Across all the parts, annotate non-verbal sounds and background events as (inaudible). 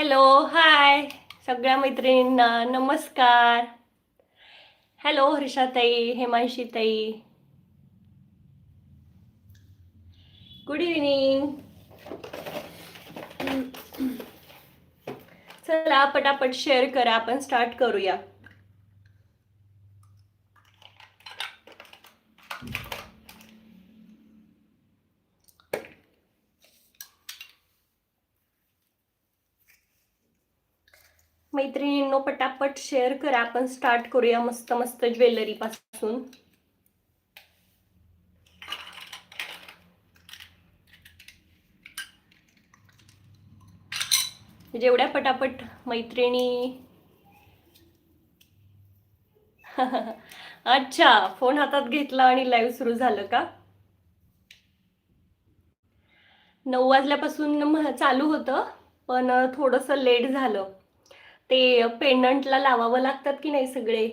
Hello hi. सगळ्या मैत्रिणींना नमस्कार. हॅलो हर्षाताई हेमांशीताई. गुड इव्हिनिंग चला पटापट शेअर करा. आपण स्टार्ट करूया. मैत्रिणींनो पटापट शेअर करा. आपण स्टार्ट करूया मस्त मस्त ज्वेलरी पासून. म्हणजे जेवढ्या पटापट मैत्रिणी. (laughs) अच्छा फोन हातात घेतला आणि लाईव्ह सुरू झालं का? नऊ वाजल्यापासून चालू होतं पण थोडंसं लेट झालं. ते पेंडंटला लावावं लागतात की नाही सगळे?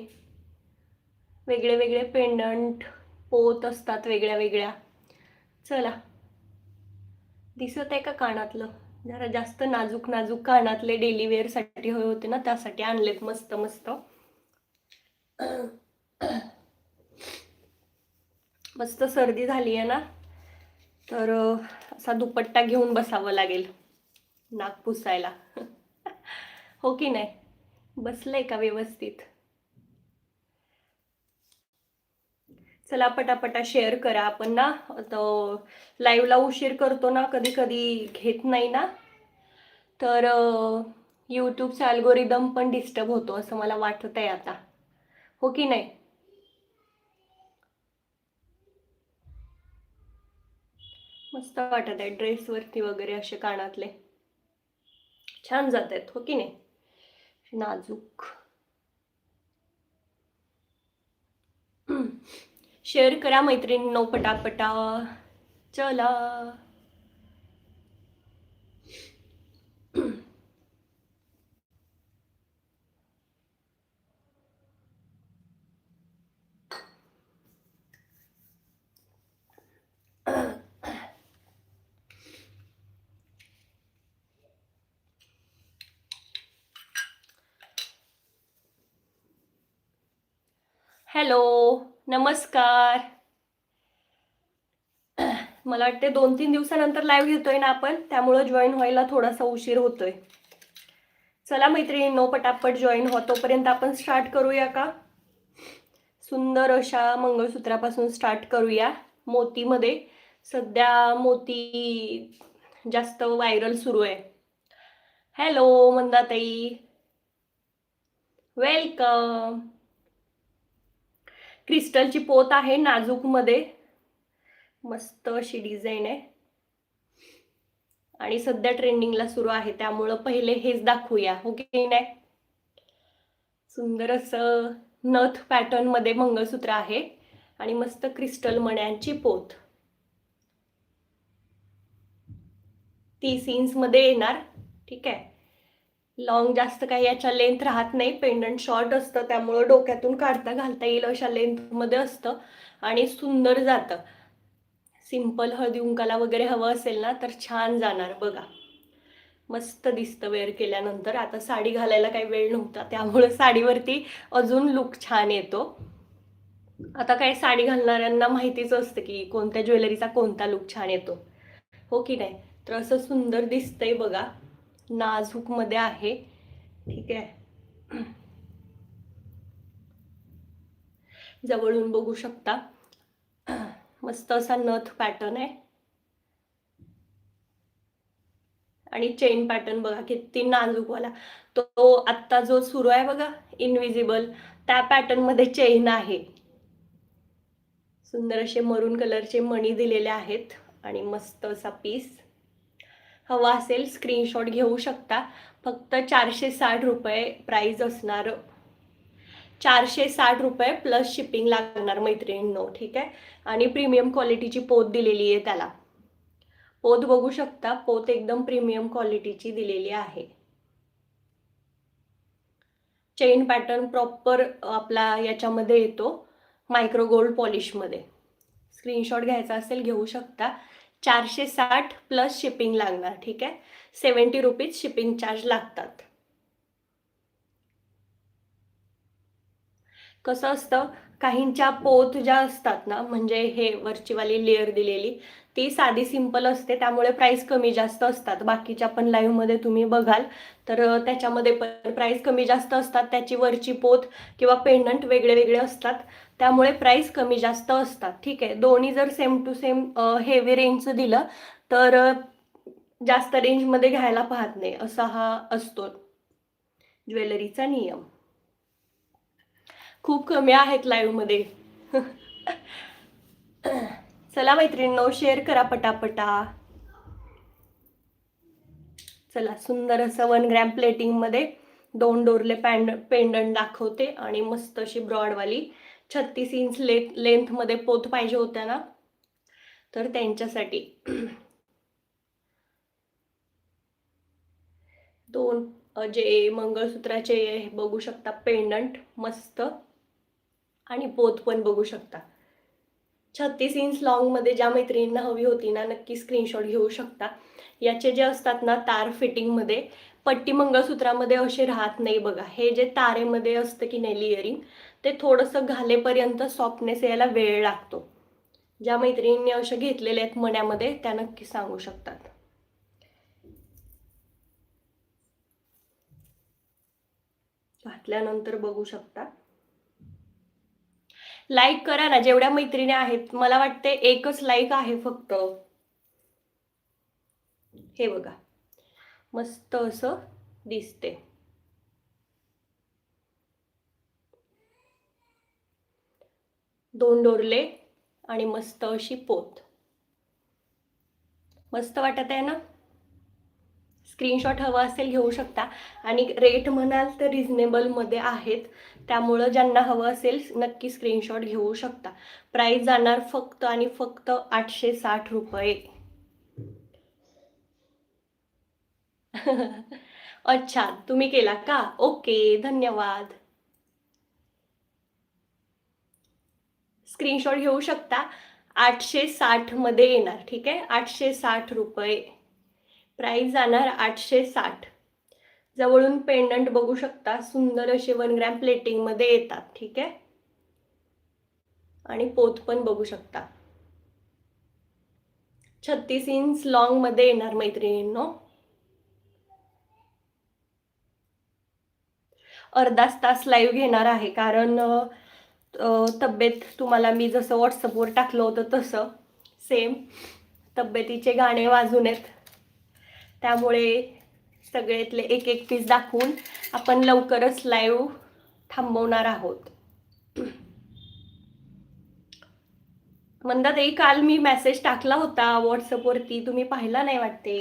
वेगळे वेगळे पेंडंट पोत असतात वेगळ्या वेगळ्या. चला. दिसत आहे का कानातलं? जरा जास्त नाजूक नाजूक कानातले डेली वेअरसाठी हवे होते ना त्यासाठी आणलेत मस्त मस्त. मस्त सर्दी झाली आहे ना तर असा दुपट्टा घेऊन बसावं लागेल नाक पुसायला. हो की नाही? बसलंय का व्यवस्थित? चला पटापटा शेअर करा आपण ना. तो लाईव्हला उशीर करतो ना कधी कधी घेत नाही ना. तर यूट्यूबचा अल्गोरिदम पण डिस्टर्ब होतो असं मला वाटत आहे आता. हो की नाही? मस्त वाटत आहे ड्रेसवरती वगैरे असे कानातले. छान जात आहेत हो की नाही? नाजूक. (clears throat) शेअर करा मैत्रिणींनो पटापटा. चला. हॅलो नमस्कार. मला वाटते दोन तीन दिवसानंतर लाईव्ह घेतोय ना आपण त्यामुळं जॉईन व्हायला थोडासा उशीर होतोय. चला मैत्रिणींनो पटापट जॉईन हो तोपर्यंत आपण स्टार्ट करूया का? सुंदर अशा मंगळसूत्रापासून स्टार्ट करूया मोतीमध्ये. सध्या मोती जास्त व्हायरल सुरू आहे. हॅलो मंदाताई. वेलकम क्रिस्टलची पोत आहे नाजूकमध्ये. मस्त अशी डिझाईन आहे. आणि सध्या ट्रेंडिंगला सुरू आहे त्यामुळं पहिले हेच दाखवूया हो की नाही? सुंदर असं नथ पॅटर्नमध्ये मंगळसूत्र आहे आणि मस्त क्रिस्टल मण्यांची पोत. तीस इंच मध्ये येणार ठीक आहे? लॉंग जास्त काही याच्या लेंथ राहत नाही. पेंडंट शॉर्ट असतं त्यामुळं डोक्यातून काढता घालता येईल अशा लेंथमध्ये असतं आणि सुंदर जातं. सिंपल हळदी उंकाला वगैरे हवं असेल ना तर छान जाणार बघा. मस्त दिसतं वेअर केल्यानंतर. आता साडी घालायला काही वेळ नव्हता त्यामुळं साडीवरती अजून लुक छान येतो. आता काय साडी घालणाऱ्यांना माहितीच असतं की कोणत्या ज्वेलरीचा कोणता लुक छान येतो. हो की नाही? तर असं सुंदर दिसतंय बघा. नाजूकमध्ये आहे. ठीक आहे. जवळून बघू शकता. मस्त असा नथ पॅटर्न आहे. आणि चेन पॅटर्न बघा किती नाजूकवाला. तो आत्ता जो सुरू आहे बघा इनविजिबल त्या पॅटर्नमध्ये चेन आहे. सुंदर असे मरून कलरचे मणी दिलेले आहेत आणि मस्त असा पीस हवा असेल स्क्रीनशॉट घेऊ शकता. फक्त चारशे साठ रुपये प्राईज असणार. चारशे साठ रुपये प्लस शिपिंग लागणार मैत्रिणींनो ठीक आहे? आणि प्रीमियम क्वालिटीची पोत दिलेली आहे त्याला. पोत बघू शकता पोत एकदम प्रीमियम क्वालिटीची दिलेली आहे. चेन पॅटर्न प्रॉपर आपला याच्यामध्ये येतो मायक्रो गोल्ड पॉलिशमध्ये स्क्रीनशॉट घ्यायचा असेल घेऊ शकता. चारशे साठ प्लस शिपिंग लागणार ठीक आहे? सेवन्टी रुपीज शिपिंग चार्ज लागतात. कसं असतं? काहींच्या पोत ज्या असतात ना म्हणजे हे वरचीवाली लेअर दिलेली ती साधी सिंपल असते त्यामुळे प्राईस कमी जास्त असतात. बाकीच्या पण लाईव्हमध्ये तुम्ही बघाल. तर त्याच्यामध्ये पण प्राईस कमी जास्त असतात. त्याची वरची पोत किंवा पेंडंट वेगळे वेगळे असतात. त्यामुळे प्राईस कमी जास्त असतात. ठीक आहे. दोन्ही जर सेम टू सेम हेवी रेंजचं दिलं तर जास्त रेंजमध्ये घ्यायला पाहत नाही. असा हा असतो ज्वेलरीचा नियम. खूप कमी आहेत लाईव्हमध्ये (laughs) चला मैत्रिणींनो शेअर करा पटापटा. चला सुंदर असं वन ग्रॅम प्लेटिंगमध्ये दोन डोरले पॅन्ड पेंडंट दाखवते आणि मस्त अशी ब्रॉडवाली छत्तीस इंच ले लेंथमध्ये पोत पाहिजे होत्या ना? तर त्यांच्यासाठी. दोन जे मंगळसूत्राचे बघू शकता पेंडंट मस्त. आणि पोत पण बघू शकता. छत्तीस इंच लॉंगमध्ये ज्या मैत्रिणींना हवी होती ना नक्की स्क्रीनशॉट घेऊ शकता. याचे जे असतात ना तार फिटिंगमध्ये पट्टी मंगळसूत्रामध्ये असे राहत नाही बघा. हे जे तारेमध्ये असतं की नाही लिअरिंग ते थोडंसं घालेपर्यंत सॉफ्टनेस यायला वेळ लागतो. ज्या मैत्रिणींनी असे घेतलेले आहेत मण्यामध्ये त्या नक्की सांगू शकतात. घातल्यानंतर बघू शकता. लाईक करा ना जेवढ्या मैत्रिणी आहेत मला वाटते एकच लाईक आहे फक्त. हे बघा. मस्त असं दिसते. दोन डोरले आणि मस्त अशी पोत. मस्त वाटत आहे ना? स्क्रीनशॉट हवा असेल घेऊ शकता. आणि रेट म्हणाल तर रिझनेबलमध्ये आहेत. त्यामुळं ज्यांना हवं असेल नक्की स्क्रीनशॉट घेऊ शकता. प्राईस जाणार फक्त आणि फक्त आठशे साठ रुपये. (laughs) अच्छा तुम्ही केला का? ओके धन्यवाद. स्क्रीनशॉट घेऊ शकता. आठशे साठमध्ये येणार ठीक आहे? आठशे साठ रुपये. प्राईस जाणार आठशे साठ. जवळून पेंडंट बघू शकता सुंदर असे वन ग्रॅम प्लेटिंगमध्ये येतात ठीक आहे? आणि पोत पण बघू शकता. छत्तीस इंच लॉंगमध्ये येणार मैत्रिणींनो. अर्धाच तास लाईव्ह घेणार आहे कारण तब्येत तुम्हाला मी जसं व्हॉट्सअपवर टाकलं होतं तसं सेम तब्येतीचे गाणे वाजून आहेत. त्यामुळे सगळ्यातले एक एक पीस दाखवून आपण लवकरच लाईव्ह थांबवणार आहोत. मंदाताई काल मी मेसेज टाकला होता व्हॉट्सअपवरती तुम्ही पाहिला नाही वाटते?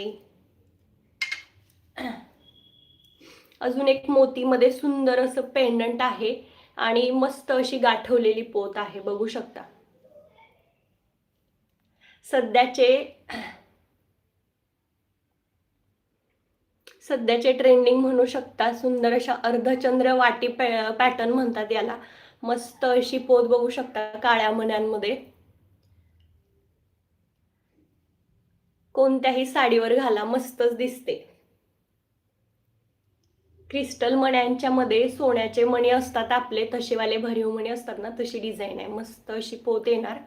अजून एक मोतीमध्ये सुंदर असं पेंडंट आहे आणि मस्त अशी गाठवलेली पोत आहे. बघू शकता. सध्याचे सध्याचे ट्रेंडिंग म्हणू शकता सुंदर अशा अर्धचंद्र वाटी पॅटर्न म्हणतात याला. मस्त अशी पोत बघू शकता काळ्या मण्यांमध्ये. कोणत्याही साडीवर घाला मस्तच दिसते. क्रिस्टल मण्यांच्या मध्ये सोन्याचे मणी असतात आपले तसेवाले भरीव मणी असतात ना तशी डिझाईन आहे. मस्त अशी पोत येणार.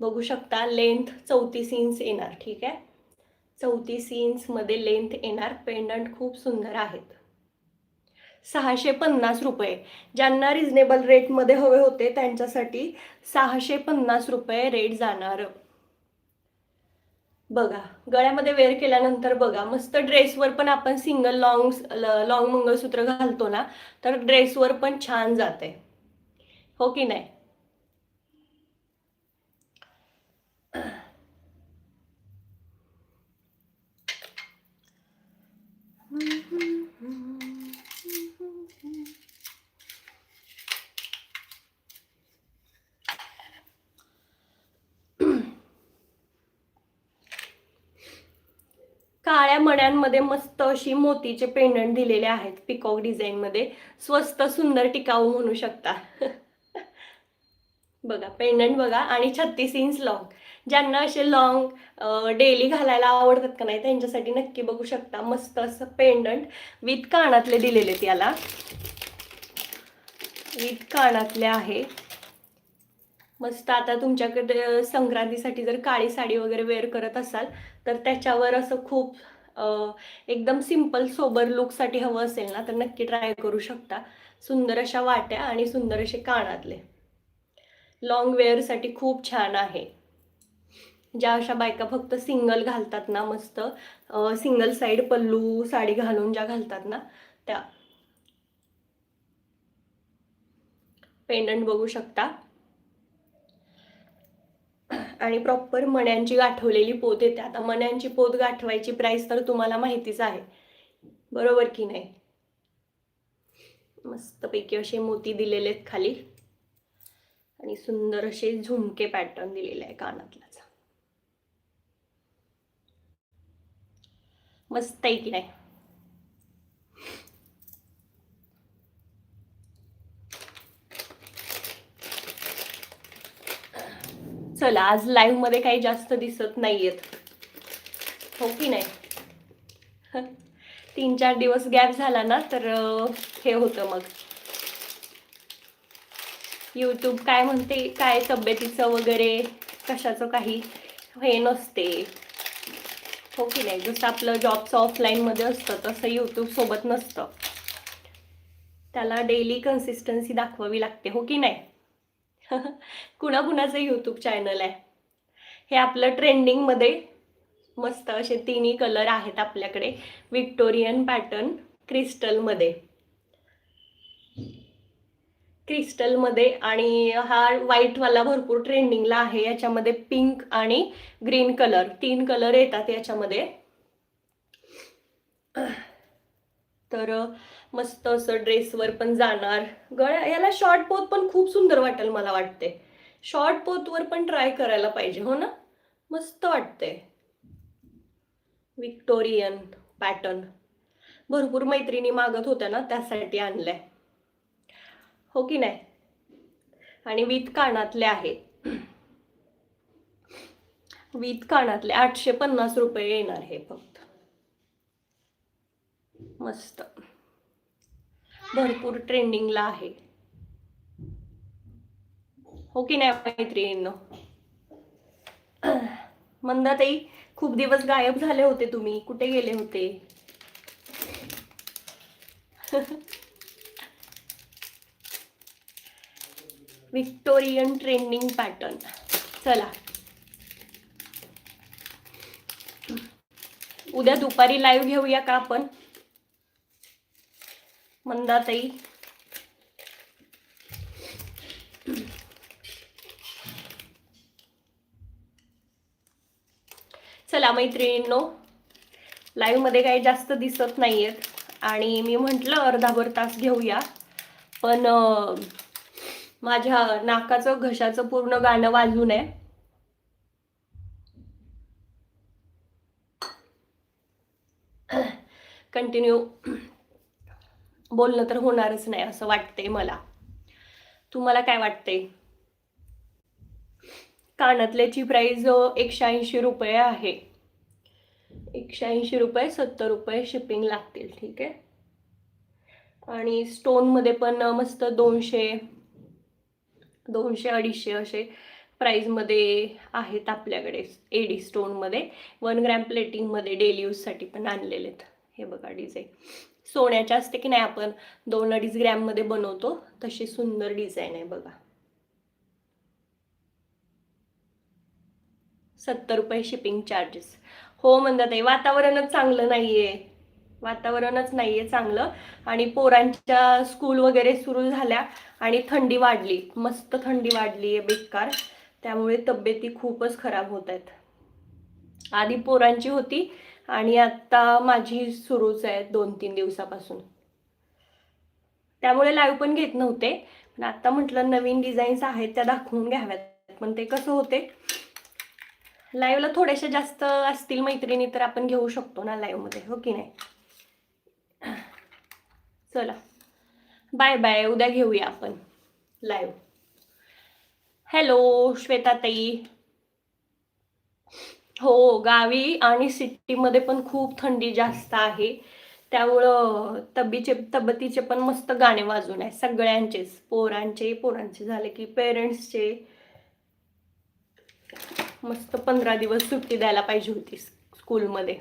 बघू शकता लेंथ चौतीस इंच येणार ठीक आहे? चौतीस इंचमध्ये लेंथ येणार. पेंडंट खूप सुंदर आहेत. सहाशे पन्नास रुपये. ज्यांना रिझनेबल रेटमध्ये हवे होते त्यांच्यासाठी सहाशे पन्नास रुपये रेट जाणार. बघा गळ्यामध्ये वेअर केल्यानंतर बघा मस्त ड्रेसवर पण आपण सिंगल लॉंग लॉंग मंगळसूत्र घालतो ना तर ड्रेसवर पण छान जाते. हो की नाही? मण्यांमध्ये मस्त अशी मोतीचे पेंडंट दिलेले आहेत पिकॉक डिझाईनमध्ये स्वस्त सुंदर टिकाऊ म्हणू शकता. (laughs) बघा पेंडंट बघा आणि छत्तीस इंच लॉंग ज्यांना असे लॉंग डेली घालायला आवडतात का नाही त्यांच्यासाठी नक्की बघू शकता. मस्त असं पेंडंट विथ कानातले दिलेले आहेत याला. विथ कानातले आहे. मस्त आता तुमच्याकडे संक्रांतीसाठी जर काळी साडी वगैरे वेअर करत असाल तर त्याच्यावर असं खूप एकदम सिंपल सोबर लुकसाठी हवं असेल ना तर नक्की ट्राय करू शकता. सुंदर अशा वाट्या आणि सुंदर असे कानातले. लॉंग वेअरसाठी खूप छान आहे. ज्या अशा बायका फक्त सिंगल घालतात ना मस्त सिंगल साईड पल्लू साडी घालून ज्या घालतात ना त्या. पेंडंट बघू शकता. आणि प्रॉपर मण्यांची गाठवलेली पोत येते. आता मण्यांची पोत गाठवायची प्राईस तर तुम्हाला माहितीच आहे. बरोबर की नाही? मस्तपैकी असे मोती दिलेले आहेत खाली. आणि सुंदर असे झुमके पॅटर्न दिलेले आहे कानातलाच. मस्त आहे की नाही? चला आज लाईव्हमध्ये काही जास्त दिसत नाहीयेत. हो की नाही? (laughs) तीन चार दिवस गॅप झाला ना तर हे होतं मग. यूट्यूब काय म्हणते? काय तब्येतीचं वगैरे? कशाचं काही? हे नसते. हो की नाही? जसं आपलं जॉबचं ऑफलाईनमध्ये असतं तसं यूट्यूब सोबत नसतं. त्याला डेली कन्सिस्टन्सी दाखवावी लागते. हो की नाही? कुणाकुणाचं यूट्यूब चॅनल आहे? हे आपलं ट्रेंडिंगमध्ये मस्त असे तिन्ही कलर आहेत आपल्याकडे. विक्टोरियन पॅटर्न क्रिस्टलमध्ये क्रिस्टलमध्ये आणि हा व्हाईटवाला भरपूर ट्रेंडिंगला आहे. याच्यामध्ये पिंक आणि ग्रीन कलर तीन कलर येतात याच्यामध्ये. तर मस्त असं ड्रेसवर पण जाणार. गळ्या याला शॉर्ट पोत पण खूप सुंदर वाटेल मला वाटते. शॉर्ट पोतवर पण ट्राय करायला पाहिजे हो ना? मस्त वाटते. विक्टोरियन पॅटर्न भरपूर मैत्रिणी मागत होत्या ना त्यासाठी आणलंय. हो की नाही? आणि विथ कानातले आहे. विथ कानातले आठशे पन्नास रुपये येणार हे फक्त. मस्त. भरपूर ट्रेंडिंगला आहे. हो की नाही मैत्रिणींनो? मंदाताई खूप दिवस गायब झाले होते तुम्ही. कुठे गेले होते? विक्टोरियन ट्रेंडिंग पॅटर्न चला. उद्या दुपारी लाईव्ह घेऊया का आपण? मंदाताई. चला मैत्रिणींनो लाईव्हमध्ये काही जास्त दिसत नाहीयेत. आणि मी म्हटलं अर्धाभर तास घेऊया. पण माझ्या नाकाचं घशाचं पूर्ण गाणं वाजू नये. कंटिन्यू बोलणं तर होणारच नाही असं वाटतंय मला. तुम्हाला काय वाटतंय? कानातल्याची प्राईज एकशे ऐंशी रुपये आहे. एकशे ऐंशी रुपये सत्तर रुपये शिपिंग लागतील ठीक आहे? आणि स्टोनमध्ये पण मस्त दोनशे दोनशे अडीचशे असे प्राईजमध्ये आहेत आपल्याकडे एडी स्टोनमध्ये वन ग्रॅम प्लेटिंगमध्ये डेली यूजसाठी पण आणलेले आहेत हे बघा डिझाईन सोन्याच्या असते की नाही आपण दोन अडीच ग्रॅममध्ये बनवतो तशी सुंदर डिझाईन आहे बघा. सत्तर रुपये शिपिंग चार्जेस हो म्हणतात आहे वातावरणच चांगलं नाहीये. वातावरणच नाहीये चांगलं. आणि पोरांच्या स्कूल वगैरे सुरू झाल्या आणि थंडी वाढली. मस्त थंडी वाढली आहे बेकार. त्यामुळे तब्येती खूपच खराब होत आहेत. आधी पोरांची होती आणि आता माझी सुरूच आहे दोन तीन दिवसापासून. त्यामुळे लाईव्ह पण घेत नव्हते. पण आता म्हटलं नवीन डिझाईन्स आहेत त्या दाखवून घ्याव्यात. पण ते कसं होते? लाईव्हला थोड्याशा जास्त असतील मैत्रिणी तर आपण घेऊ शकतो ना लाईव्हमध्ये हो की नाही? चला. बाय बाय उद्या घेऊया आपण लाईव्ह हॅलो श्वेताताई. हो गावी आणि सिटीमध्ये पण खूप थंडी जास्त आहे. त्यामुळं तब्बीचे तब्येतीचे पण मस्त गाणे वाजून आहे सगळ्यांचेच पोरांचे पोरांचे झाले की पेरेंट्सचे. मस्त पंधरा दिवस सुट्टी द्यायला पाहिजे होती स्कूलमध्ये.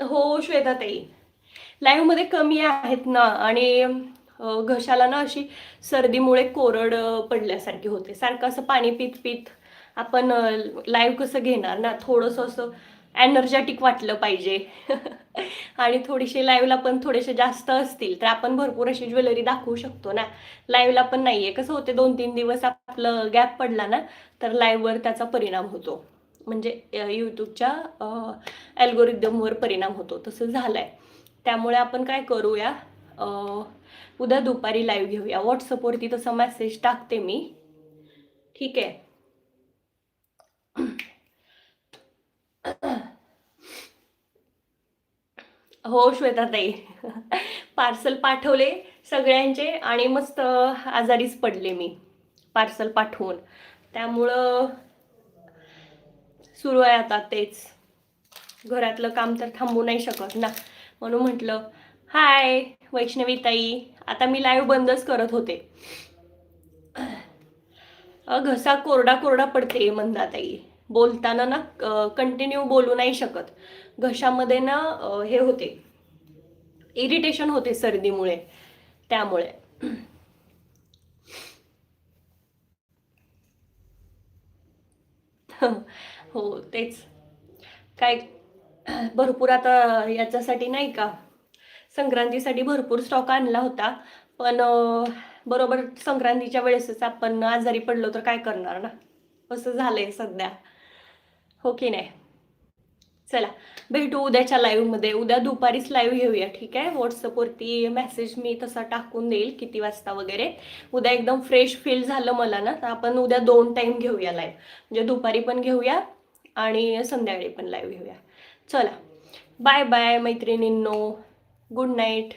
हो श्वेताताई. लाईव्हमध्ये कमी आहेत ना आणि घशाला ना अशी सर्दीमुळे कोरड पडल्यासारखी होते. सारखं असं पाणी पित पित आपण लाईव्ह कसं घेणार ना? थोडंसं असं एनर्जेटिक वाटलं पाहिजे. (laughs) आणि थोडीशी लाईव्हला पण थोडेसे जास्त असतील तर आपण भरपूर अशी ज्वेलरी दाखवू शकतो ना? लाईव्हला पण नाही आहे कसं होते दोन तीन दिवस आपलं गॅप पडला ना तर लाईव्हवर त्याचा परिणाम होतो. म्हणजे यूट्यूबच्या ॲल्गोरिदमवर परिणाम होतो. तसं झालं आहे त्यामुळे आपण काय करूया? उद्या दुपारी लाईव्ह घेऊया. व्हॉट्सअपवरती तसा मेसेज टाकते मी. ठीक आहे? (coughs) हो श्वेताताई. (laughs) पार्सल पाठवले सगळ्यांचे आणि मस्त आजारीच पडले मी. पार्सल पाठवून. त्यामुळं सुरू आहे आता तेच. घरातलं काम तर थांबू नाही शकत ना. म्हणून म्हटलं हाय वैष्णवीताई. आता मी लाईव्ह बंदच करत होते. (coughs) घसा कोरडा कोरडा पडते मंदाताई. बोलताना ना कंटिन्यू बोलू नाही शकत. घशामध्ये ना हे होते. इरिटेशन होते सर्दीमुळे. त्यामुळे. (laughs) हो तेच. काय भरपूर आता याच्यासाठी नाही का संक्रांतीसाठी भरपूर स्टॉक आणला होता. पण बरोबर संक्रांतीच्या वेळेसच आपण आजारी पडलो तर काय करणार ना? असं झालंय सध्या. हो की नाही? चला भेटू उद्याच्या लाईव्हमध्ये उद्या दुपारीच लाईव्ह घेऊया ठीक आहे? व्हॉट्सअपवरती मेसेज मी तसा टाकून देईल किती वाजता वगैरे. उद्या एकदम फ्रेश फील झालं मला ना तर आपण उद्या दोन टाईम घेऊया लाईव्ह म्हणजे दुपारी पण घेऊया आणि संध्याकाळी पण लाईव्ह घेऊया. चला बाय बाय मैत्रिणींनो. Good night